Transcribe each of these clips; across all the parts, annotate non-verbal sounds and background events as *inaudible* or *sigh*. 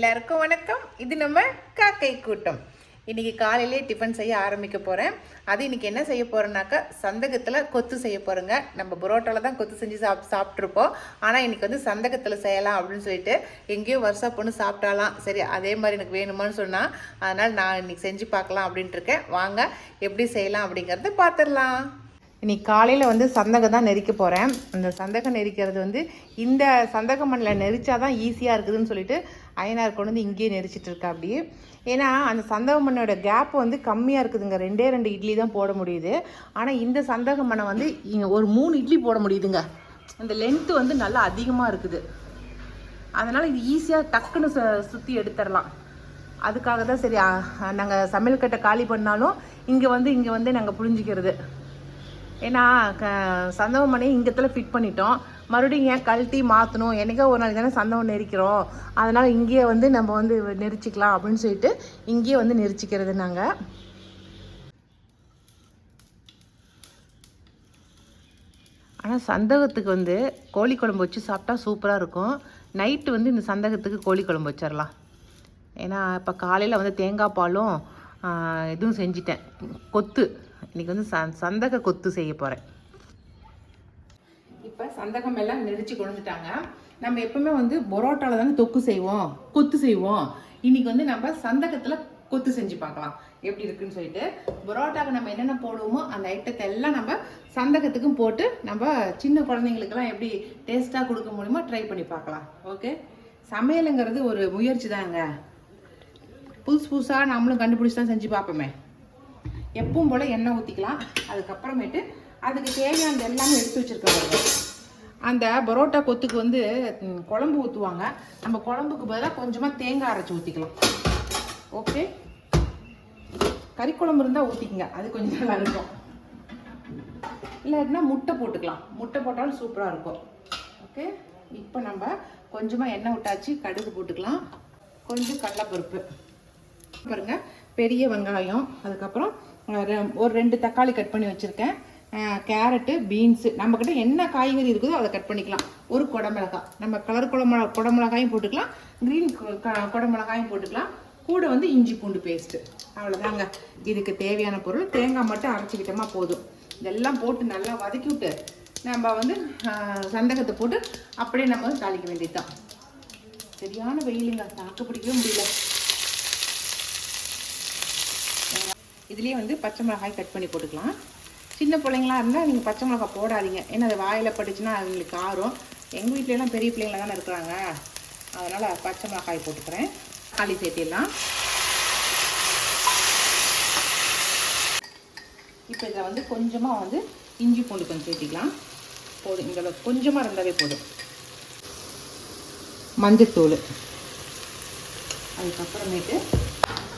எல்லாருக்கும் வணக்கம். இது நம்ம காக்கை கூட்டம். இன்னைக்கு காலையிலே டிஃபன் செய்ய ஆரம்பிக்க போகிறேன் அது இன்னைக்கு என்ன செய்ய போகிறேன்னாக்கா சந்தகத்தில் கொத்து செய்ய போகிறேங்க நம்ம புரோட்டாவில் தான் கொத்து செஞ்சு சாப் சாப்பிட்ருப்போம் ஆனால் இன்னைக்கு வந்து சந்தகத்தில் செய்யலாம் அப்படின்னு சொல்லிட்டு எங்கேயோ வருஷம் பொண்ணு சாப்பிட்டாலாம். சரி அதே மாதிரி எனக்கு வேணுமான்னு சொன்னால் அதனால் நான் இன்னைக்கு செஞ்சு பார்க்கலாம் அப்படின்ட்டு இருக்கேன். வாங்க எப்படி செய்யலாம் அப்படிங்கிறத பார்த்துடலாம். இன்றைக்கி காலையில் வந்து சந்தகம் தான் நெரிக்க போகிறேன் அந்த சந்தகம் நெரிக்கிறது வந்து இந்த சந்தக மண்ணில் நெரிச்சா தான் ஈஸியாக இருக்குதுன்னு சொல்லிட்டு அயனார் கொண்டு வந்து இங்கேயே நெரிச்சிட்டு இருக்கா அப்படி ஏன்னா அந்த சந்தக மண்ணோட கேப் வந்து கம்மியாக இருக்குதுங்க. ரெண்டே ரெண்டு இட்லி தான் போட முடியுது. ஆனால் இந்த சந்தக மண்ணை வந்து இங்கே ஒரு மூணு இட்லி போட முடியுதுங்க. அந்த லென்த்து வந்து நல்லா அதிகமாக இருக்குது. அதனால் இது ஈஸியாக டக்குன்னு சு சுற்றி எடுத்துடலாம். அதுக்காக தான் சரி நாங்கள் சமையல் கட்டை காலி பண்ணாலும் இங்கே வந்து இங்கே வந்து நாங்கள் புரிஞ்சிக்கிறது. ஏன்னா க சந்தவம் பண்ணி இங்கத்துல ஃபிட் பண்ணிட்டோம். மறுபடியும் ஏன் கழட்டி மாற்றணும் என்னைக்கோ ஒரு நாளைக்கு தானே சந்தவம் நெரிக்கிறோம். அதனால் இங்கேயே வந்து நம்ம வந்து நெரிச்சிக்கலாம் அப்படின்னு சொல்லிட்டு இங்கேயே வந்து நெரிச்சிக்கிறது நாங்கள் ஆனால் சந்தகத்துக்கு வந்து கோழி குழம்பு வச்சு சாப்பிட்டா சூப்பராக இருக்கும். நைட்டு வந்து இந்த சந்தகத்துக்கு கோழி குழம்பு வச்சிடலாம் ஏன்னா இப்போ காலையில் வந்து தேங்காய் பாலும் இதுவும் செஞ்சிட்டேன். கொத்து. இன்னைக்கு வந்து சந் சந்தக கொத்து செய்ய போகிறேன் இப்போ சந்தகம் எல்லாம் நெரிச்சு கொண்டுட்டாங்க நம்ம எப்பவுமே வந்து பரோட்டாவில் தானே தொக்கு செய்வோம் கொத்து செய்வோம். இன்னைக்கு வந்து நம்ம சந்தகத்தில் கொத்து செஞ்சு பார்க்கலாம். எப்படி இருக்குன்னு சொல்லிட்டு பரோட்டாவுக்கு நம்ம என்னென்ன போடுவோமோ அந்த ஐட்டத்தை எல்லாம் நம்ம சந்தகத்துக்கும் போட்டு நம்ம சின்ன குழந்தைங்களுக்கெல்லாம் எப்படி டேஸ்ட்டாக கொடுக்க முடியுமோ ட்ரை பண்ணி பார்க்கலாம். ஓகே சமையலுங்கிறது ஒரு முயற்சி தாங்க. புதுசு புதுசாக நம்மளும் கண்டுபிடிச்சி தான் செஞ்சு பார்ப்போமே. எப்பவும் போல் எண்ணெய் ஊற்றிக்கலாம் அதுக்கப்புறமேட்டு அதுக்கு தேவையானது எல்லாமே எடுத்து வச்சுருக்க அந்த பரோட்டா கொத்துக்கு வந்து குழம்பு ஊற்றுவாங்க நம்ம குழம்புக்கு பதிலாக கொஞ்சமாக தேங்காய் அரைச்சி ஊற்றிக்கலாம் ஓகே கறி குழம்பு இருந்தால் ஊற்றிக்கங்க அது கொஞ்சம் நல்லா இருக்கும். இல்லாட்டினா முட்டை போட்டுக்கலாம். முட்டை போட்டாலும் சூப்பராக இருக்கும். ஓகே இப்போ நம்ம கொஞ்சமாக எண்ணெய் விட்டாச்சு கடுகு போட்டுக்கலாம். கொஞ்சம் கடலப்பருப்பு. பாருங்க பெரிய வெங்காயம். அதுக்கப்புறம் ஒரு ரெண்டு தக்காளி கட் பண்ணி வச்சுருக்கேன். Carrot beans. நம்மக்கிட்ட என்ன காய்கறி இருக்குதோ அதை கட் பண்ணிக்கலாம். ஒரு குடமிளகாய். நம்ம கலர் குடமிளகா குடமிளகாயும் போட்டுக்கலாம். க்ரீன் குடமிளகாயும் போட்டுக்கலாம். கூட வந்து இஞ்சி பூண்டு பேஸ்ட்டு அவ்வளோதாங்க. இதுக்கு தேவையான பொருள். தேங்காய் மட்டும் அரைச்சிக்கிட்டோமா போதும். இதெல்லாம் போட்டு நல்லா வதக்கி விட்டு நம்ம வந்து சந்தகத்தை போட்டு அப்படியே நம்ம வந்து தாளிக்க வேண்டியதுதான். சரியான வெயிலுங்க. தாக்கு பிடிக்கவே முடியல. இதுலேயே வந்து பச்சை மிளகாய் கட் பண்ணி போட்டுக்கலாம். சின்ன பிள்ளைங்களா இருந்தால் நீங்கள் பச்சை மிளகாய் போடாதீங்க. ஏன்னா அது வாயில் பட்டுச்சுன்னா அவங்களுக்கு ஆறும் எங்கள் வீட்லலாம் பெரிய பிள்ளைங்களா தானே இருக்கிறாங்க. அதனால் பச்சை மிளகாய் போட்டுக்கிறேன். களி சேர்த்திடலாம். இப்போ இதில் வந்து கொஞ்சமாக வந்து இஞ்சி பூண்டு கொஞ்சம் சேர்த்திக்கலாம். போதும். இந்த கொஞ்சமாக இருந்தாவே போதும். மஞ்சத்தூள். அதுக்கப்புறமேட்டு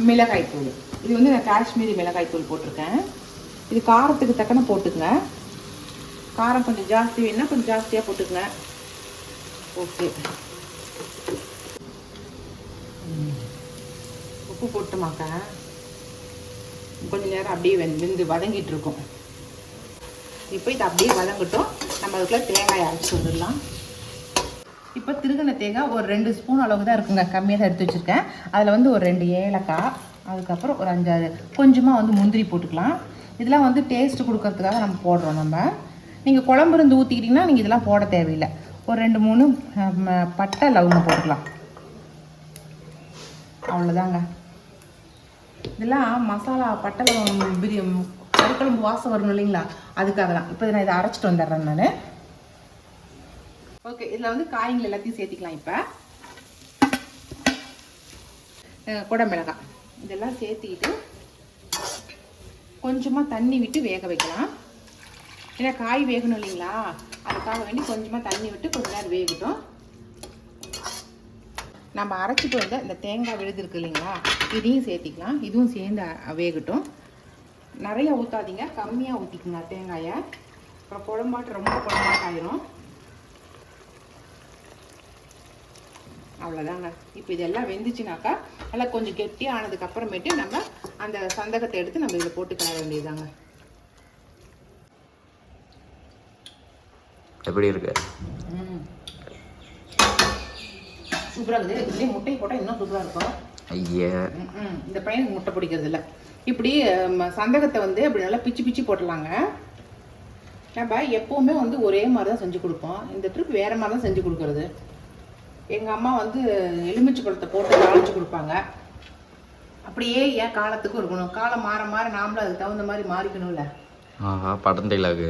மிளகாய் தூள் இது வந்து நான் காஷ்மீரி மிளகாய் தூள் போட்டிருக்கேன். இது காரத்துக்கு தக்கன போட்டுக்கங்க. காரம் கொஞ்சம் ஜாஸ்தி வேணும்னா கொஞ்சம் ஜாஸ்தியாக போட்டுக்கங்க. ஓகே. உப்பு போட்டுமாக்க. கொஞ்ச நேரம் அப்படியே வெந்து வெந்து வதங்கிட்டு இருக்கோம். இப்போ இது அப்படியே வதங்கட்டும். நம்ம அதுக்குள்ளே தேங்காய் அரைச்சி வந்துடலாம். இப்போ திருகின தேங்காய் ஒரு ரெண்டு ஸ்பூன் அளவுக்கு தான் இருக்குங்க. கம்மியாக தான் எடுத்து வச்சுருக்கேன். அதில் வந்து ஒரு ரெண்டு ஏலக்காய் அதுக்கப்புறம் ஒரு அஞ்சாறு. கொஞ்சமாக வந்து முந்திரி போட்டுக்கலாம். இதெல்லாம் வந்து டேஸ்ட் கொடுக்கறதுக்காக நம்ம போடுறோம் நம்ம. நீங்கள் குழம்பு இருந்து ஊற்றிக்கிட்டிங்கன்னா நீங்கள் இதெல்லாம் போட தேவையில்லை. ஒரு ரெண்டு மூணு பட்டை லவங்கம் போட்டுக்கலாம். அவ்வளோதாங்க இதெல்லாம் மசாலா பட்டை லவங்கம் பிரியம் கருக்குழம்பு வாசம் வரணும் இல்லைங்களா? அதுக்காக தான் இப்போ நான் இதை அரைச்சிட்டு வந்துடுறேன் நான். ஓகே இதில் வந்து காய்கள் எல்லாத்தையும் சேர்த்திக்கலாம் இப்போ. குடமிளகாய். இதெல்லாம் சேர்த்திக்கிட்டு கொஞ்சமாக தண்ணி விட்டு வேக வைக்கலாம். ஏன்னா காய் வேகணும் இல்லைங்களா? அதுக்காக வேண்டி கொஞ்சமாக தண்ணி விட்டு கொஞ்ச நேரம் வேகட்டும். நம்ம அரைச்சிட்டு வந்த இந்த தேங்காய் விழுது இருக்கு இல்லைங்களா? இதையும் சேர்த்திக்கலாம். இதுவும் சேர்ந்து வேகட்டும். நிறையா ஊற்றாதீங்க கம்மியாக ஊற்றிக்குங்க தேங்காயை. அப்புறம் குழம்பாட்டு ரொம்ப குழம்பாட்டு ஆயிரும். அவ்வளோதாங்க இப்போ இதெல்லாம் வெந்துச்சுனாக்கா நல்லா கொஞ்சம் கெட்டி ஆனதுக்கு அப்புறமேட்டு நம்ம அந்த சந்தகத்தை எடுத்து நம்ம இதில் போட்டு கிளற வேண்டியதுதாங்க. எப்படி இருக்கு? சூப்பராக இருக்குது. இதுலேயே முட்டை போட்டால் இன்னும் சூப்பராக இருக்கும். ஐயா. இந்த பையனுக்கு முட்டை பிடிக்கிறது இல்ல இப்படி சந்தகத்தை வந்து அப்படி நல்லா பிச்சு பிச்சு போட்டுடலாங்க. நம்ம எப்போவுமே வந்து ஒரே மாதிரி தான் செஞ்சு கொடுப்போம். இந்த ட்ரிப் வேற மாதிரி தான் செஞ்சு கொடுக்கறது. எங்கள் அம்மா வந்து எலுமிச்சை பழத்தை போட்டு தாளிச்சு கொடுப்பாங்க. அப்படியே ஏன் காலத்துக்கும் இருக்கணும் காலம் மாற மாற நாமளும் அதுக்கு தகுந்த மாதிரி மாறிக்கணும்ல. ஆஹா படம் டைலாகு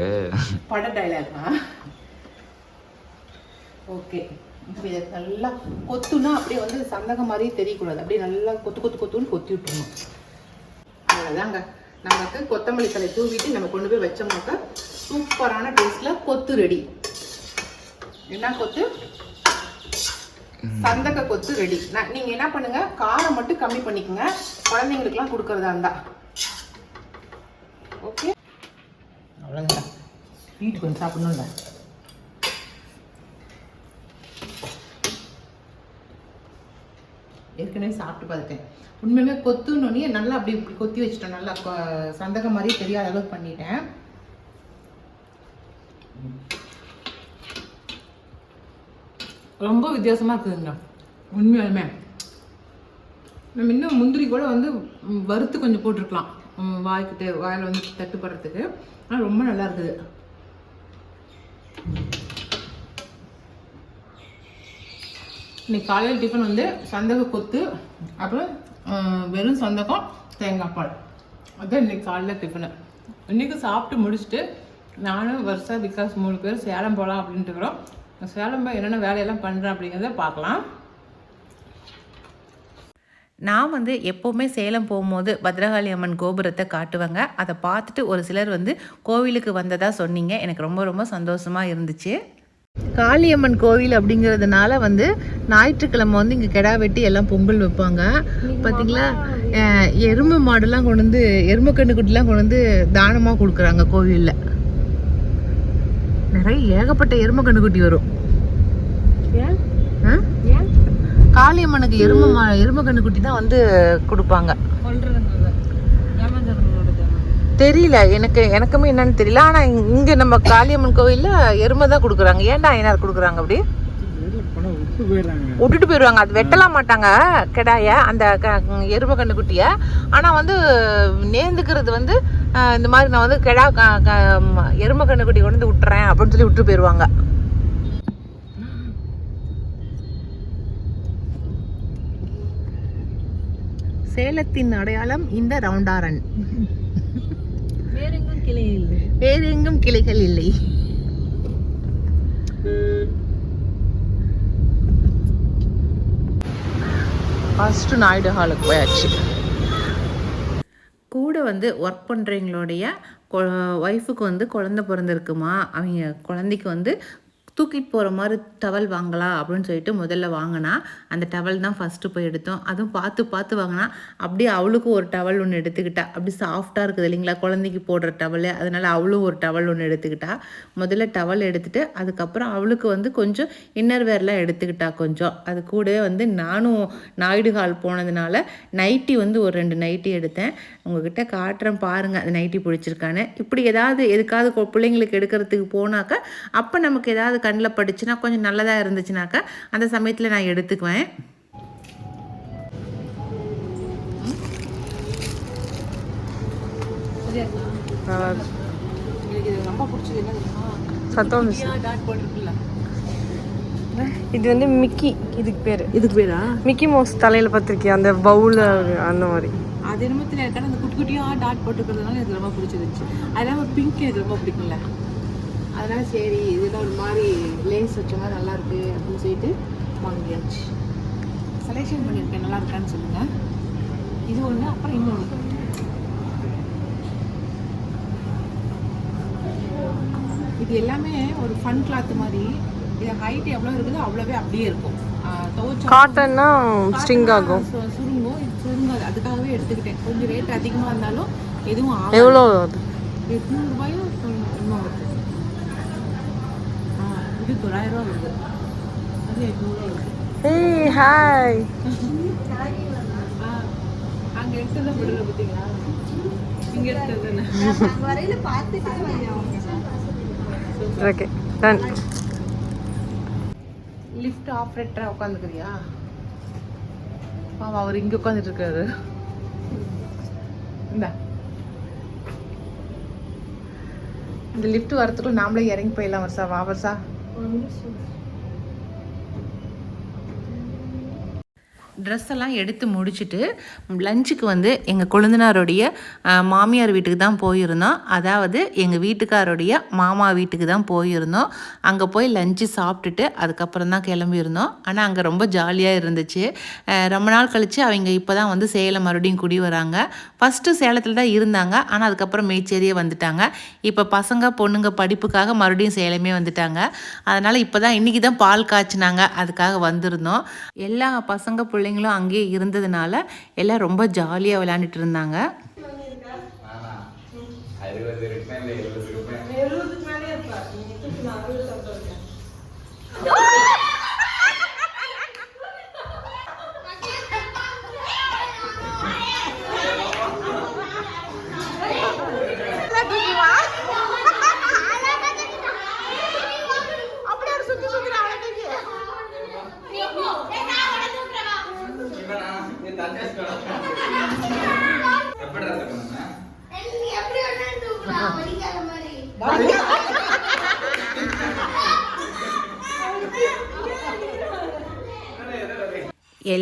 பட டைலாக்னா ஓகே. இப்போ இதை நல்லா கொத்துனா அப்படியே வந்து சந்தகம் மாதிரியே தெரியக்கூடாது. அப்படியே நல்லா கொத்து கொத்து கொத்துன்னு கொத்தி விட்டுருணும் அவ்வளோதாங்க நமக்கு கொத்தமல்லி தலை தூவிட்டு நம்ம கொண்டு போய் வச்சோம்னாக்கா சூப்பரான டேஸ்ட்ல கொத்து ரெடி என்ன கொத்து? சந்தக கொத்து ரெடி நான் நீங்க என்ன பண்ணுங்க காரம் மட்டும் கம்மி பண்ணிக்கோங்க. குழந்தைங்களுக்குலாம் கொடுக்கறதா இருந்தா. ஓகே அவ்வளோதான் வீட்டுக்கு வந்து சாப்பிடணும்ல. ஏற்கனவே சாப்பிட்டு பார்த்துட்டேன். உண்மையுமே கொத்துனோடனே நல்லா அப்படி இப்படி கொத்தி வச்சிட்டேன் நல்லா சந்தகம் மாதிரி தெரியாத அளவுக்கு பண்ணிட்டேன். ரொம்ப வித்தியாசமாக இருக்குதுங்க. உண்மையாலுமே. நம்ம இன்னும் முந்திரி கூட வந்து வறுத்து கொஞ்சம் போட்டிருக்கலாம். வாய்க்கிட்டு வாயில் வந்து தட்டுப்படுறதுக்கு. ஆனால் ரொம்ப நல்லா இருக்குது. இன்னைக்கு காலையில் டிஃபன் வந்து சந்தக கொத்து அப்புறம் வெறும் சந்தகம் தேங்காய் பால். அதுதான் இன்னைக்கு காலையில் டிஃபனு இன்னைக்கு சாப்பிட்டு முடிச்சுட்டு நானும் வருஷா விகாஸ் மூணு பேர் சேலம் போகலாம் அப்படின்ட்டு இருக்கிறோம். சேலம் போய் என்னென்ன வேலையெல்லாம் பண்ணுறேன் அப்படிங்கிறத பார்க்கலாம். நான் வந்து எப்போவுமே சேலம் போகும்போது பத்ரகாளி அம்மன் கோபுரத்தை காட்டுவேங்க. அதை பார்த்துட்டு ஒரு சிலர் வந்து கோவிலுக்கு வந்ததா சொன்னீங்க. எனக்கு ரொம்ப ரொம்ப சந்தோஷமாக இருந்துச்சு. காளியம்மன் கோவில் அப்படிங்கிறதுனால வந்து ஞாயிற்றுக்கிழமை வந்து இங்கே கிடா வெட்டி எல்லாம் பொங்கல் வைப்பாங்க. பார்த்தீங்களா எருமை மாடுலாம் கொண்டு வந்து எருமை கண்ணு குட்டிலாம் கொண்டு வந்து தானமாக கொடுக்குறாங்க கோவிலில். நிறைய ஏகப்பட்ட எருமை கண்ணு குட்டி வரும் ஆ? காளியம்மனுக்கு எருமை எருமை கண்ணு குட்டி தான் வந்து கொடுப்பாங்க. தெரியல எனக்கு எனக்குமே என்னன்னு தெரியல. ஆனா இங்க- இங்க நம்ம காளியம்மன் கோவில்ல எருமை தான் கொடுக்குறாங்க. ஏன்டா ஐநார் கொடுக்குறாங்க அப்படி? விட்டுட்டு போயிடுவாங்க. அது வெட்டலாம் மாட்டாங்க. கிடாய அந்த எருமை கண்ணு குட்டிய. ஆனா வந்து நேர்ந்துக்கிறது வந்து இந்த மாதிரி நான் வந்து கிடா எருமை கண்ணு குட்டி கொண்டு வந்து விட்டுறேன் அப்படின்னு சொல்லி விட்டு போயிடுவாங்க. சேலத்தின் அடையாளம் இந்த ரவுண்டாரன். வேறெங்கும் கிளை இல்லை. வேறு எங்கும் கிளைகள் இல்லை. ஃபஸ்ட்டு நாயுடு ஹாலுக்கு போயாச்சு. கூட வந்து ஒர்க் பண்ணுறவங்களுடைய ஒய்ஃபுக்கு வந்து குழந்த பிறந்திருக்குமா? அவங்க குழந்தைக்கு வந்து தூக்கிட்டு போகிற மாதிரி டவல் வாங்கலாம் அப்படின்னு சொல்லிட்டு முதல்ல வாங்கினா அந்த டவல் தான் ஃபஸ்ட்டு போய் எடுத்தோம். அதுவும் பார்த்து பார்த்து வாங்கினா அப்படியே அவளுக்கும் ஒரு டவல் ஒன்று எடுத்துக்கிட்டா. அப்படி சாஃப்டாக இருக்குது இல்லைங்களா? குழந்தைக்கு போடுற டவல் அதனால அவளும் ஒரு டவல் ஒன்று எடுத்துக்கிட்டா. முதல்ல டவல் எடுத்துகிட்டு அதுக்கப்புறம் அவளுக்கு வந்து கொஞ்சம் இன்னர் வேர்லாம் எடுத்துக்கிட்டா கொஞ்சம். அது கூடவே வந்து நானும் நாயுடுகால் போனதுனால நைட்டி வந்து ஒரு ரெண்டு நைட்டி எடுத்தேன். உங்ககிட்ட காட்டுறேன் பாருங்க அந்த நைட்டி பிடிச்சிருக்கான்னு. இப்படி ஏதாவது எதுக்காவது பிள்ளைங்களுக்கு எடுக்கிறதுக்கு போனாக்கா அப்போ நமக்கு ஏதாவது கண்ணில் பட்டுச்சுன்னா கொஞ்சம் நல்லதாக இருந்துச்சுனாக்கா அந்த சமயத்தில் நான் எடுத்துக்குவேன். சத்தம் இது வந்து மிக்கி இதுக்கு பேரு. இதுக்கு பேரா? மிக்கி மவுஸ் தலையில பார்த்திருக்கியா? அந்த பவுல அந்த மாதிரி. அது என்னமோ தெரியல அந்த குட்டி குட்டியா டாட் போட்டுக்கிறதுனால எனக்கு ரொம்ப பிடிச்சிருந்துச்சு. இல்லாமல் பிங்க் எனக்கு ரொம்ப பிடிக்கும்ல. அதனால சரி இதில் ஒரு மாதிரி லேஸ் வச்சோம்னா நல்லா இருக்கு அப்படின்னு சொல்லிட்டு வாங்கியாச்சு. செலெக்ஷன் பண்ணியிருக்கேன். நல்லா இருக்கான்னு சொல்லுங்க. இது ஒன்று அப்புறம் இன்னொன்று இது எல்லாமே ஒரு ஃபன் கிளாத் மாதிரி. இது ஹைட் எவ்வளோ இருக்குதோ அவ்வளோவே அப்படியே இருக்கும். காட்டன்னா ஸ்ட்ரிங் ஆகும். சுருங்காது அதுக்காகவே எடுத்துக்கிட்டேன். கொஞ்சம் ரேட் அதிகமாக இருந்தாலும் எதுவும் எவ்வளோ அது? எட்நூறு ரூபாயும் இன்னும் வருது இது தொள்ளாயிரம் ரூபா வருது. அது எட்நூறுவா வருது. ஏய் ஹாய். அங்கே எடுத்ததான் விடுற பார்த்தீங்களா இங்கே எடுத்தது ஓகே டன் லிஃப்ட் ஆப்ரேட்டராக உட்காந்துக்கிறியா? பாவம் அவர் இங்கே உட்காந்துட்டு இருக்காரு இந்தா. இந்த லிஃப்ட் வரத்துக்குள்ள நாமளே இறங்கி போயிடலாம் வருஷா. வா வருஷா. ட்ரெஸ் எல்லாம் எடுத்து முடிச்சுட்டு லஞ்சுக்கு வந்து எங்கள் கொழுந்தனாருடைய மாமியார் வீட்டுக்கு தான் போயிருந்தோம். அதாவது எங்கள் வீட்டுக்காரோடைய மாமா வீட்டுக்கு தான் போயிருந்தோம். அங்கே போய் லஞ்சு சாப்பிட்டுட்டு அதுக்கப்புறம் தான் கிளம்பியிருந்தோம். ஆனால் அங்கே ரொம்ப ஜாலியாக இருந்துச்சு. ரொம்ப நாள் கழித்து அவங்க இப்போ தான் வந்து சேலம் மறுபடியும் குடி வராங்க. ஃபஸ்ட்டு சேலத்தில் தான் இருந்தாங்க. ஆனால் அதுக்கப்புறம் மேச்சேரியே வந்துட்டாங்க. இப்போ பசங்க பொண்ணுங்க படிப்புக்காக மறுபடியும் சேலமே வந்துட்டாங்க. அதனால் இப்போ தான் இன்றைக்கி தான் பால் காய்ச்சினாங்க. அதுக்காக வந்திருந்தோம். எல்லா பசங்க பிள்ளைங்களும் அங்கேயே இருந்ததுனால எல்லாம் ரொம்ப ஜாலியாக விளையாண்டுட்டு இருந்தாங்க அறுபது இருப்பேன் இல்லை எழுபது இருப்பேன் எப்படி பண்ணுங்க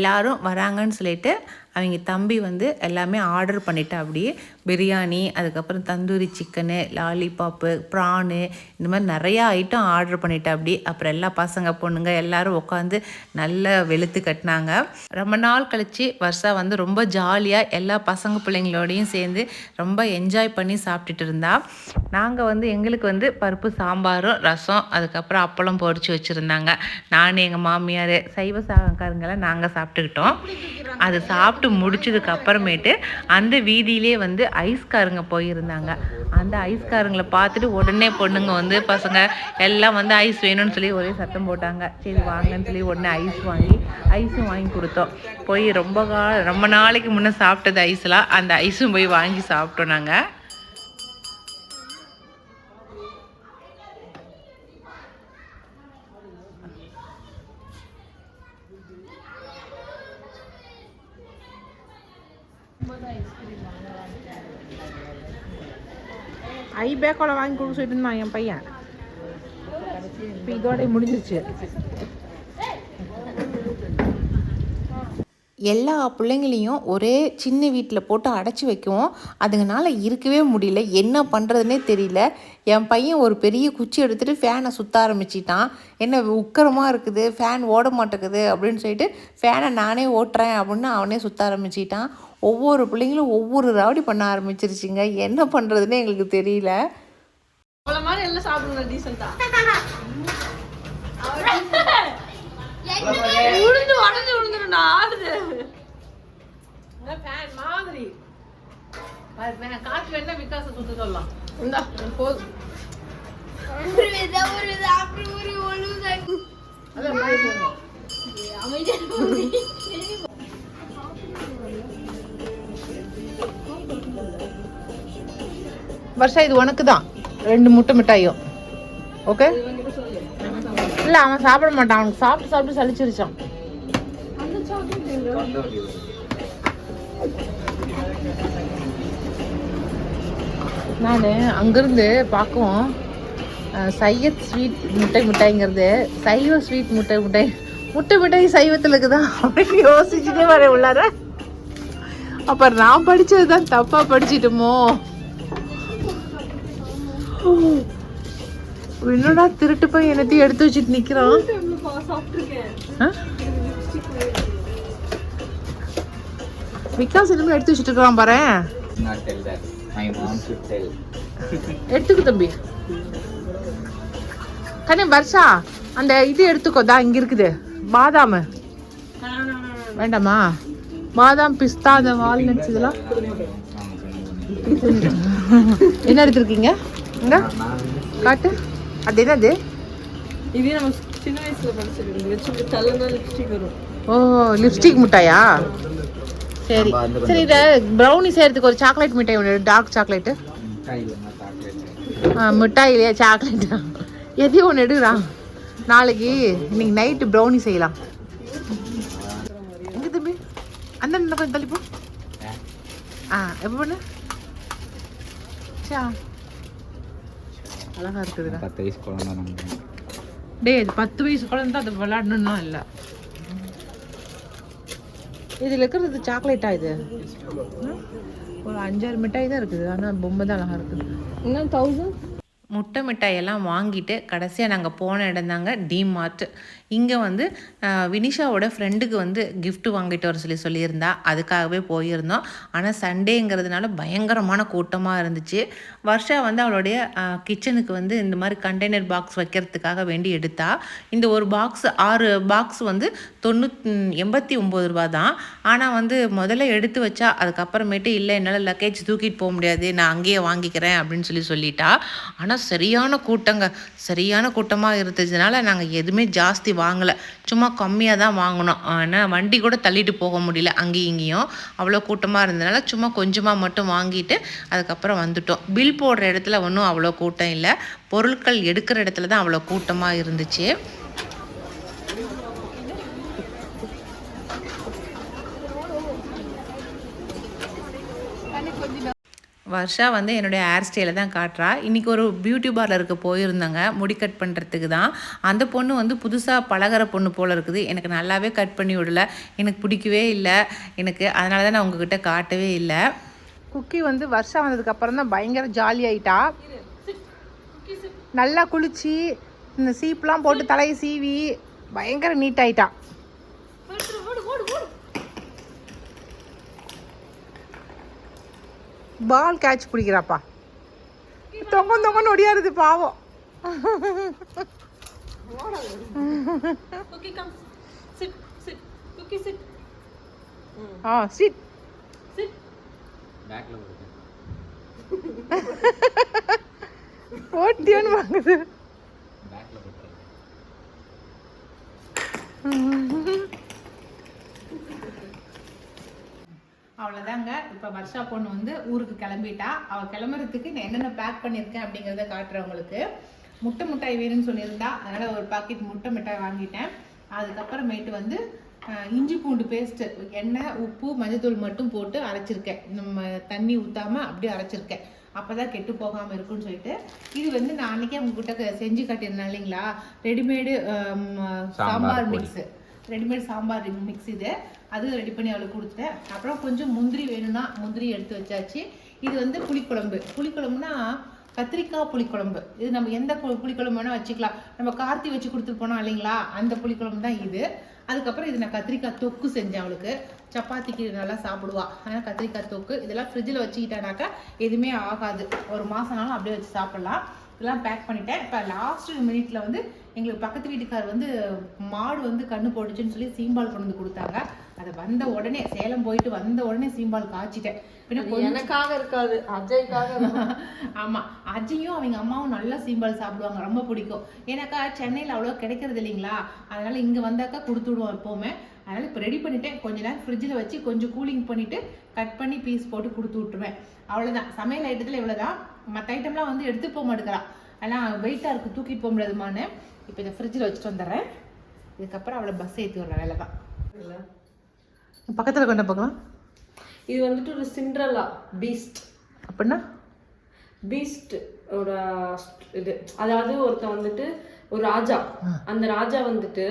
எல்லாரும் வராங்கன்னு சொல்லிட்டு அவங்க தம்பி வந்து எல்லாமே ஆர்டர் பண்ணிட்டு அப்படியே பிரியாணி அதுக்கப்புறம் தந்தூரி சிக்கனு லாலிபாப்பு ப்ரானு இந்த மாதிரி நிறையா ஐட்டம் ஆர்டர் பண்ணிட்டேன் அப்படி. அப்புறம் எல்லா பசங்க பொண்ணுங்க எல்லாரும் உட்காந்து நல்லா வெளுத்து கட்டினாங்க. ரொம்ப நாள் கழித்து வருஷா வந்து ரொம்ப ஜாலியாக எல்லா பசங்க பிள்ளைங்களோடையும் சேர்ந்து ரொம்ப என்ஜாய் பண்ணி சாப்பிட்டுட்டு இருந்தா. நாங்கள் வந்து எங்களுக்கு வந்து பருப்பு சாம்பாரும் ரசம் அதுக்கப்புறம் அப்பளம் பொறிச்சு வச்சுருந்தாங்க. நான் எங்கள் மாமியார் சைவ சாகக்காரங்கெல்லாம் நாங்கள் சாப்பிட்டுக்கிட்டோம். அது சாப்பிட்டு முடிச்சதுக்கு அப்புறமேட்டு அந்த வீதியிலே வந்து ஐஸ்காரங்க போயிருந்தாங்க. அந்த ஐஸ்காரங்களை பார்த்துட்டு உடனே பொண்ணுங்க வந்து பசங்க எல்லாம் வந்து ஐஸ் வேணும்னு சொல்லி ஒரே சத்தம் போட்டாங்க. சரி வாங்கன்னு சொல்லி உடனே ஐஸ் வாங்கி ஐஸும் வாங்கி கொடுத்தோம். போய் ரொம்ப கா ரொம்ப நாளைக்கு முன்னே சாப்பிட்டது ஐஸ்லாம். அந்த ஐஸும் போய் வாங்கி சாப்பிட்டோம் நாங்கள் ஐ பேக்கோட வாங்கி கொடுக்க சொல்லிட்டு இருந்தான் என் பையன். இப்போ இதோட முடிஞ்சிருச்சு. எல்லா பிள்ளைங்களையும் ஒரே சின்ன வீட்டில் போட்டு அடைச்சி வைக்குவோம் அதுங்கனால இருக்கவே முடியல. என்ன பண்ணுறதுனே தெரியல. என் பையன் ஒரு பெரிய குச்சி எடுத்துகிட்டு ஃபேனை சுற்ற ஆரம்பிச்சிட்டான். என்ன உக்கரமாக இருக்குது? ஃபேன் ஓட மாட்டேங்குது அப்படின்னு சொல்லிட்டு ஃபேனை நானே ஓட்டுறேன் அப்படின்னு அவனே சுற்ற ஆரம்பிச்சிட்டான். ஒவ்வொரு பிள்ளைங்களும் ஒவ்வொரு ராவடி பண்ண ஆரம்பிச்சிருச்சுங்க. என்ன பண்ணுறதுனே எங்களுக்கு தெரியல. அவ்வளோ மாதிரி எல்லாம் சாப்பிடணும் டீசெண்டா. உளுந்து உடஞ்சு விழுந்துடும் ஆடுது ஃபேன் மாதிரி. காற்று வேணா சுத்த சொல்லலாம். இந்தா போதும். மாதிரி போகும் வருஷா இது உனக்கு தான் ரெண்டு முட்டை மிட்டாயும். ஓகே இல்ல அவன் சாப்பிட மாட்டான். அவனுக்கு சாப்பிட்டு சாப்பிட்டு சளிச்சிருச்சான் நான் அங்கிருந்து பார்க்குவோம். சையத் ஸ்வீட் முட்டை மிட்டாய்ங்கிறது. சைவ ஸ்வீட் முட்டை மிட்டாய். முட்டை மிட்டாய் சைவத்தில் இருக்குதான் அப்படின்னு யோசிச்சுட்டே வரேன் உள்ளார. அப்போ நான் படித்தது தான் தப்பாக படிச்சிட்டோமோ. என்னடா திருட்டு போய் என்னத்தையும் எடுத்து வச்சுட்டு நிக்கிறான்? விகாஸ் என்னமோ எடுத்து வச்சுட்டு இருக்கிறான் பாரு. எடுத்துக்கு தம்பி. கண்ணே வர்ஷா அந்த இது எடுத்துக்கோ. தான் இங்க இருக்குது. பாதாம். வேண்டாமா? பாதாம் பிஸ்தா அந்த வால்நட்ஸ் இதெல்லாம் என்ன எடுத்திருக்கீங்க? இங்க காட்டு. அது என்னது? இதே நம்ம சின்ன வயசுல படிச்சிருக்கு வச்சு தலைனா லிப்ஸ்டிக் வரும். ஓ லிப்ஸ்டிக் மிட்டாயா? சரி. சரி இத ப்ரௌனி செய்யறதுக்கு ஒரு சாக்லேட் மிட்டாய் ஒன்று டார்க் சாக்லேட்டு மிட்டாய் இல்லையா சாக்லேட் எதையும் ஒன்று எடுக்கிறா நாளைக்கு இன்னைக்கு நைட்டு ப்ரௌனி செய்யலாம். எங்க தம்பி? அந்த கொஞ்சம் தள்ளிப்போ. ஆ. எப்போ பண்ணு? சா அழகா இருக்குதுடா. பத்து வயசு குழந்தை டேய் இது பத்து வயசு குழந்தை அது விளையாடணும்னா இல்லை. இதில் இருக்கிறது சாக்லேட்டா இது? ஒரு அஞ்சாறு மிட்டாய் தான் இருக்குது. ஆனால் பொம்மை தான் அழகா இருக்குது. என்ன தௌசண்ட் முட்டை மிட்டாயெல்லாம் வாங்கிட்டு கடைசியாக நாங்கள் போன இடம் தாங்க டிமார்ட் இங்கே வந்து வினிஷாவோட ஃப்ரெண்டுக்கு வந்து கிஃப்ட்டு வாங்கிட்டு வர சொல்லி சொல்லியிருந்தா அதுக்காகவே போயிருந்தோம். ஆனால் சண்டேங்கிறதுனால பயங்கரமான கூட்டமாக இருந்துச்சு. வர்ஷா வந்து அவளுடைய கிச்சனுக்கு வந்து இந்த மாதிரி கண்டெய்னர் பாக்ஸ் வைக்கிறதுக்காக வேண்டி எடுத்தா. இந்த ஒரு பாக்ஸ் ஆறு பாக்ஸ் வந்து தொண்ணூத் எண்பத்தி ஒம்பது ரூபா தான். ஆனால் வந்து முதல்ல எடுத்து வச்சா அதுக்கப்புறமேட்டு இல்லை என்னால் லக்கேஜ் தூக்கிட்டு போக முடியாது நான் அங்கேயே வாங்கிக்கிறேன் அப்படின்னு சொல்லி சொல்லிட்டா. ஆனால் சரியான கூட்டங்க சரியான கூட்டமாக இருந்ததுனால நாங்கள் எதுவுமே ஜாஸ்தி வாங்கலை. சும்மா கம்மியாக தான் வாங்கினோம். ஆனால் வண்டி கூட தள்ளிட்டு போக முடியல. அங்கேயும் இங்கேயும் அவ்வளோ கூட்டமாக இருந்ததுனால சும்மா கொஞ்சமாக மட்டும் வாங்கிட்டு அதுக்கப்புறம் வந்துட்டோம். பில் போடுற இடத்துல ஒன்றும் அவ்வளோ கூட்டம் இல்லை. பொருட்கள் எடுக்கிற இடத்துல தான் அவ்வளோ கூட்டமாக இருந்துச்சு. வர்ஷா வந்து என்னுடைய ஹேர் ஸ்டைலை தான் காட்டுறா. இன்றைக்கி ஒரு பியூட்டி பார்லருக்கு போயிருந்தாங்க. முடி கட் பண்ணுறதுக்கு தான். அந்த பொண்ணு வந்து புதுசாக பழகுற பொண்ணு போல் இருக்குது. எனக்கு நல்லாவே கட் பண்ணி விடல. எனக்கு பிடிக்கவே இல்லை. எனக்கு அதனால தான் நான் உங்ககிட்ட காட்டவே இல்லை. குக்கி வந்து வருஷம் வந்ததுக்கு அப்புறம் தான் பயங்கர ஜாலி ஆயிட்டா. நல்லா குளிச்சு இந்த சீப்லாம் போட்டு தலையை சீவி பயங்கர நீட் ஆயிட்டா. பால் கேட்ச் பிடிக்கிறாப்பா தொங்க தொங்கன்னு ஒடியாருது பாவம். Cookie come sit sit Cookie sit ah sit sit பேக்ல போடுது ஓட்டியோன்னு வாங்குது. *laughs* அவ்வளோதாங்க இப்போ வர்ஷா பொண்ணு வந்து ஊருக்கு கிளம்பிட்டா. அவள் கிளம்புறதுக்கு நான் என்னென்ன பேக் பண்ணியிருக்கேன் அப்படிங்கிறத காட்டுறேன் உங்களுக்கு. முட்டை மிட்டாய் வேணும்னு சொல்லியிருந்தா அதனால் ஒரு பாக்கெட் முட்டை மிட்டாய் வாங்கிட்டேன். அதுக்கப்புறமேட்டு வந்து இஞ்சி பூண்டு பேஸ்ட்டு எண்ணெய் உப்பு மஞ்சத்தூள் மட்டும் போட்டு அரைச்சிருக்கேன். நம்ம தண்ணி ஊற்றாமல் அப்படியே அரைச்சிருக்கேன். அப்போ தான் கெட்டு போகாமல் இருக்கும்னு சொல்லிட்டு. இது வந்து நான் அன்றைக்கே உங்ககிட்ட செஞ்சு காட்டியிருந்தேன் இல்லைங்களா? Readymade sambar. Mix readymade sambar mix இது. அது ரெடி பண்ணி அவளுக்கு கொடுத்துட்டேன். அப்புறம் கொஞ்சம் முந்திரி வேணும்னா முந்திரி எடுத்து வச்சாச்சு. இது வந்து புளிக்குழம்பு. புளிக்குழம்புனா கத்திரிக்காய் புளிக்குழம்பு. இது நம்ம எந்த கு- புளிக்குழம்பு வேணால் வச்சுக்கலாம். நம்ம கார்த்தி வச்சு கொடுத்துட்டு போனோம் இல்லைங்களா? அந்த புளிக்குழம்பு தான் இது. அதுக்கப்புறம் இது நான் கத்திரிக்காய் தொக்கு செஞ்சேன் அவளுக்கு. சப்பாத்திக்கு நல்லா சாப்பிடுவா. அதனால் கத்திரிக்காய் தொக்கு. இதெல்லாம் ஃப்ரிட்ஜில் வச்சுக்கிட்டானாக்கா எதுவுமே ஆகாது. ஒரு மாதம்னாலும் அப்படியே வச்சு சாப்பிடலாம். இதெல்லாம் பேக் பண்ணிட்டேன். இப்போ லாஸ்ட் மினிட்ல வந்து எங்களுக்கு பக்கத்து வீட்டுக்கார் வந்து மாடு வந்து கண்ணு போட்டுச்சுன்னு சொல்லி சீம்பால் கொண்டு வந்து கொடுத்தாங்க. அதை வந்த உடனே சேலம் போயிட்டு வந்த உடனே சீம்பால் காய்ச்சிட்டேன். எனக்காக இருக்காது அஜய்க்காக. *laughs* ஆமா அஜயும் அவங்க அம்மாவும் நல்லா சீம்பால் சாப்பிடுவாங்க ரொம்ப பிடிக்கும். ஏன்னாக்கா சென்னையில் அவ்வளோ கிடைக்கிறது இல்லைங்களா? அதனால இங்க வந்தாக்கா கொடுத்து விடுவோம் எப்போவுமே. அதனால இப்போ ரெடி பண்ணிட்டேன். கொஞ்ச நேரம் ஃப்ரிட்ஜில் வச்சு கொஞ்சம் கூலிங் பண்ணிட்டு கட் பண்ணி பீஸ் போட்டு கொடுத்து விட்டுருவேன். அவ்வளோதான் சமையல் ஐட்டத்தில் இவ்வளோதான் மற்ற ஐட்டம்லாம் வந்து எடுத்து போக மாட்டேங்கிறா ஆனால் வெயிட்டாக இருக்குது தூக்கிட்டு போக முடியாதுமான்னு இப்போ இதை ஃப்ரிட்ஜில் வச்சுட்டு வந்துடுறேன். இதுக்கப்புறம் அவளை பஸ் ஏற்றி விடுற வேலை தான் இல்ல. பக்கத்தில் கொண்டு பார்க்கலாம். இது வந்துட்டு ஒரு சிண்ட்ரலா பீஸ்ட் அப்படின்னா? பீஸ்ட் இது. அதாவது ஒருத்தன் வந்துட்டு ஒரு ராஜா. அந்த ராஜா வந்துட்டு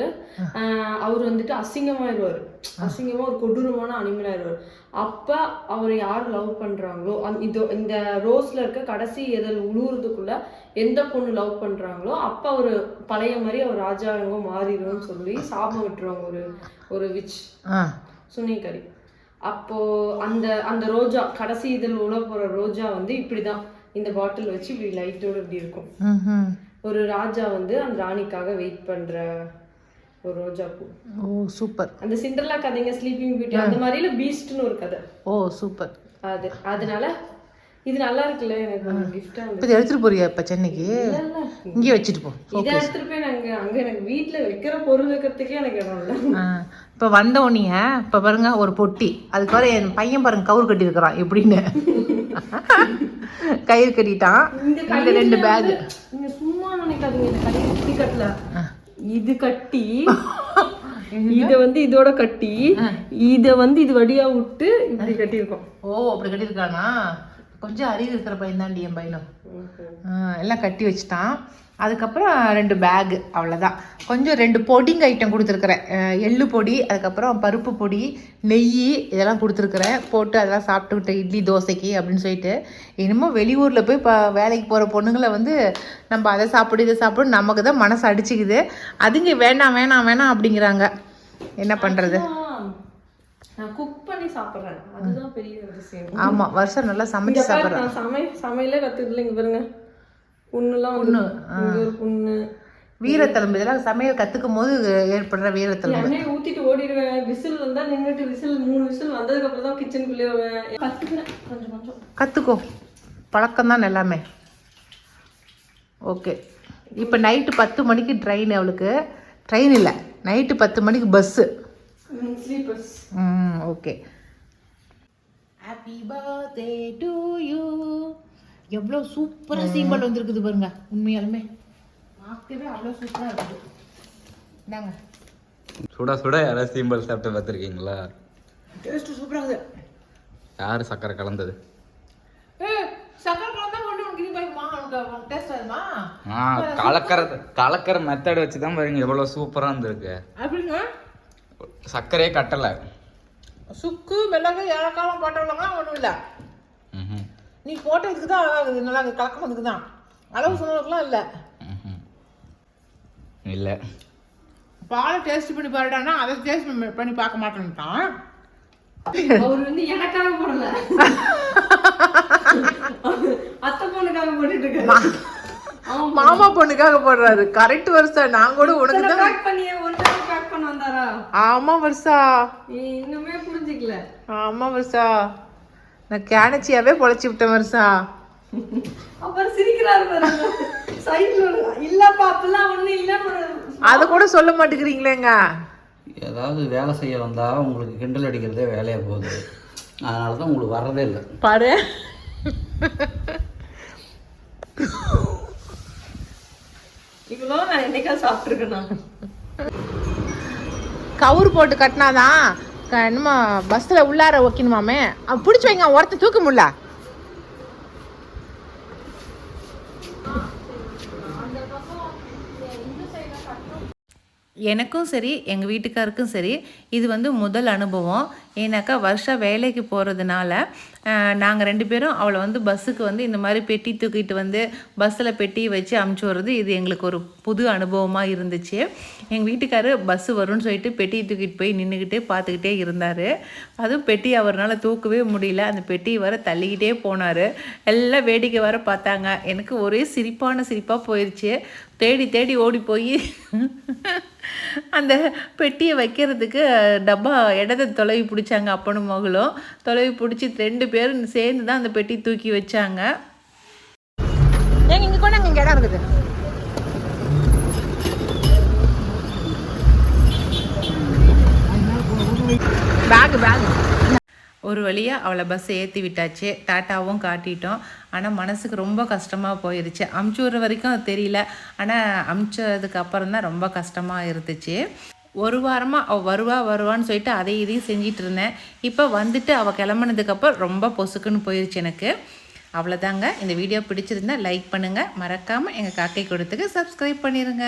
அவர் வந்துட்டு அசிங்கமாயிருவாரு அசிங்கமா ஒரு கொடூரமான அனிமல் ஆயிடுவார் அப்ப அவர் யார் லவ் பண்றாங்களோ இது இந்த ரோஸ்ல இருக்க கடைசி எதில் உழுவுறதுக்குள்ள எந்த பொண்ணு லவ் பண்றாங்களோ அப்ப அவர் பழைய மாதிரி அவர் ராஜாங்க மாறிடும்னு சொல்லி சாபம் விட்டுருவாங்க ஒரு ஒரு விச் சுனிகரி அப்போ அந்த அந்த ரோஜா கடைசி இதில் உள்ள போற ரோஜா வந்து இப்படிதான். இந்த பாட்டில் வச்சு இப்படி லைட்டோட இப்படி இருக்கும். ஒரு ராஜா வந்து அந்த ராணிக்காக வெயிட் பண்ற ஒரு ரோஜா பூ. ஓ சூப்பர். அந்த சிண்டர்லா கதைங்க ஸ்லீப்பிங் பியூட்டி அந்த மாதிரில பீஸ்ட்னு ஒரு கதை. ஓ சூப்பர். அது அதனால இது நல்லா இருக்குல்ல எனக்கு கிஃப்டா இப்போ இதை எடுத்துட்டு போறியா இப்போ சென்னைக்கு? இங்கே வச்சுட்டு போ. இதை எடுத்துட்டு போய் நாங்க அங்க எனக்கு வீட்ல வைக்கிற பொருள் வைக்கிறதுக்கே எனக்கு இடம் இல்லை. இப்போ வந்த உடனே இப்போ பாருங்க ஒரு பொட்டி. அதுக்கு வர என் பையன் பாருங்க கவுர் கட்டியிருக்கிறான் எப்படின்னு. *laughs* கயிறு கட்டிட்டான். இந்த ரெண்டு பேக் சும்மா நினைக்காதீங்க இது கட்டி இத வந்து இதோட கட்டி இத வந்து இது வழியா விட்டு இப்படி கட்டியிருக்கோம். ஓ அப்படி கட்டியிருக்கானா? கொஞ்சம் அறிவு இருக்கிற பையன் தாண்டி என் பையனும். எல்லாம் கட்டி வச்சுட்டான். அதுக்கப்புறம் ரெண்டு பேகு அவ்வளோதான் கொஞ்சம் ரெண்டு பொடிங்க ஐட்டம் கொடுத்துருக்குறேன். எள்ளு பொடி அதுக்கப்புறம் பருப்பு பொடி நெய் இதெல்லாம் கொடுத்துருக்குறேன். போட்டு அதெல்லாம் சாப்பிட்டுக்கிட்டு இட்லி தோசைக்கு அப்படின்னு சொல்லிட்டு. இனிமேல் வெளியூரில் போய் இப்போ வேலைக்கு போகிற பொண்ணுங்களை வந்து நம்ம அதை சாப்பிடு இதை சாப்பிடு நமக்கு தான் மனசு அடிச்சுக்குது. அதுங்க வேணாம் வேணாம் வேணாம் அப்படிங்கிறாங்க. என்ன பண்ணுறது நான் குக் பண்ணி சாப்பிடுறேன். அதுதான் பெரிய விஷயம். ஆமாம் வருஷம் நல்லா சமைச்சு சாப்பிட்றேன். சமை சமையலே கத்துக்கல இங்க பாருங்க. புண்ணுலாம் புண்ணு புண்ணு. வீரத்தழும்பு இதெல்லாம் சமையல் கற்றுக்கும் போது ஏற்படுற வீரத்தழும்பு. எண்ணெயை ஊத்திட்டு ஓடிடுவேன். விசில் வந்தா நின்னுட்டு விசில் மூணு விசில் வந்ததுக்கு அப்புறம் தான் கிச்சனுக்குள்ளே கத்துக்கிறேன். கொஞ்சம் கொஞ்சம். கற்றுக்கோ பழக்கம்தான் எல்லாமே. ஓகே. இப்போ நைட்டு பத்து மணிக்கு ட்ரெயின் அவளுக்கு. ட்ரெயின் இல்லை. நைட்டு பத்து மணிக்கு bus sleepers hmm okay. Happy birthday to you எவ்வளோ சூப்பராக சீம்பல் வந்திருக்குது பாருங்க உண்மையாலுமே. பார்க்கவே அவ்வளோ சூப்பராக இருக்குது. இந்தாங்க. சுட சுட யாராவது சீம்பல் சாப்பிட்டு பார்த்துருக்கீங்களா? டேஸ்ட்டு சூப்பராக இருக்குது. யார் சக்கரை கலந்தது? டேஸ்ட் கலக்கிற கலக்கிற மெத்தட் வச்சு தான் பாருங்க எவ்வளோ சூப்பராக இருந்திருக்கு. சர்க்கரையே கட்டலை. சுக்கு மிளகு ஏலக்காலம் போட்டவங்களாம் ஒன்றும் இல்லை. ம்ஹும். நீ போட்டதுக்கு தான் அழகாகுது நல்லா கலக்கம் அதுக்கு தான். அளவு சொன்னதுக்குலாம் இல்லை. இல்லை. பாலை டேஸ்ட் பண்ணி பாருடானா அதை டேஸ்ட் பண்ணி பார்க்க மாட்டேன்ட்டான் அவர் வந்து எனக்காக போடல. அத்தை பொண்ணுக்காக போட்டுட்டு இருக்காரு. அவன் மாமா பொண்ணுக்காக போடுறாரு. கரெக்ட் வருஷா நான் கூட உனக்கு தான் பேக் பண்ணி ஒன்றரை பேக் பண்ண வந்தாரா? ஆமா வருஷா. நீ இன்னுமே புரிஞ்சுக்கல. ஆமா வருஷா. நான் கேனச்சியாவே பொழைச்சி விட்டேன் வருஷா அப்புறம் சிரிக்கிறாரு பாருங்க. சைட்ல இல்லப்பா அப்பெல்லாம் ஒண்ணு இல்லன்னு அதை கூட சொல்ல மாட்டேங்கிறீங்களேங்க. ஏதாவது வேலை செய்ய வந்தால் உங்களுக்கு கிண்டல் அடிக்கிறதே வேலையாக போகுது. அதனால தான் உங்களுக்கு வர்றதே இல்லை. பாரு. இவ்வளோ நான் என்னைக்கா சாப்பிட்டுருக்கேனா? கவுர் போட்டு கட்டினாதான் என்னமா பஸ்ஸில் உள்ளார வைக்கணுமாமே அவன் பிடிச்சி வைங்க ஒருத்த தூக்க முடியல. எனக்கும் சரி எங்கள் வீட்டுக்காருக்கும் சரி இது வந்து முதல் அனுபவம். ஏன்னாக்கா வருஷம் வேலைக்கு போகிறதுனால நாங்கள் ரெண்டு பேரும் அவளை வந்து பஸ்ஸுக்கு வந்து இந்த மாதிரி பெட்டி தூக்கிட்டு வந்து பஸ்ஸில் பெட்டி வச்சு அமுச்சு வர்றது இது எங்களுக்கு ஒரு புது அனுபவமாக இருந்துச்சு. எங்கள் வீட்டுக்காரு பஸ்ஸு வரும்னு சொல்லிட்டு பெட்டியை தூக்கிட்டு போய் நின்றுக்கிட்டே பார்த்துக்கிட்டே இருந்தார். அதுவும் பெட்டி அவரால் தூக்கவே முடியல. அந்த பெட்டியை வர தள்ளிக்கிட்டே போனார். எல்லாம் வேடிக்கை வர பார்த்தாங்க. எனக்கு ஒரே சிரிப்பான சிரிப்பாக போயிடுச்சு தேடி தேடி ஓடி போய் அந்த பெட்டியை வைக்கிறதுக்கு டப்பா இடத்த தொலைவி பிடிச்சாங்க அப்பனும் மகளும். தொலைவி பிடிச்சி ரெண்டு பேரும் சேர்ந்து தான் அந்த பெட்டி தூக்கி வச்சாங்க. ஏங்க இங்கே கூட இங்கே இடம் இருக்குது. பேக் பேக் ஒரு வழியாக அவளை பஸ் ஏற்றி விட்டாச்சு. டாட்டாவும் காட்டிட்டோம். ஆனால் மனசுக்கு ரொம்ப கஷ்டமாக போயிருச்சு. அமுச்சு விடுற வரைக்கும் அது தெரியல. ஆனால் அமுச்சதுக்கு அப்புறம் தான் ரொம்ப கஷ்டமாக இருந்துச்சு. ஒரு வாரமாக அவள் வருவா வருவான்னு சொல்லிட்டு அதை இதையும் செஞ்சிட்டு இருந்தேன். இப்போ வந்துட்டு அவள் கிளம்புனதுக்கப்புறம் ரொம்ப பொசுக்குன்னு போயிருச்சு எனக்கு. அவ்வளோதாங்க இந்த வீடியோ பிடிச்சிருந்தா லைக் பண்ணுங்கள் மறக்காமல் எங்கள் காக்கை கொடுத்துக்கு சப்ஸ்கிரைப் பண்ணிடுங்க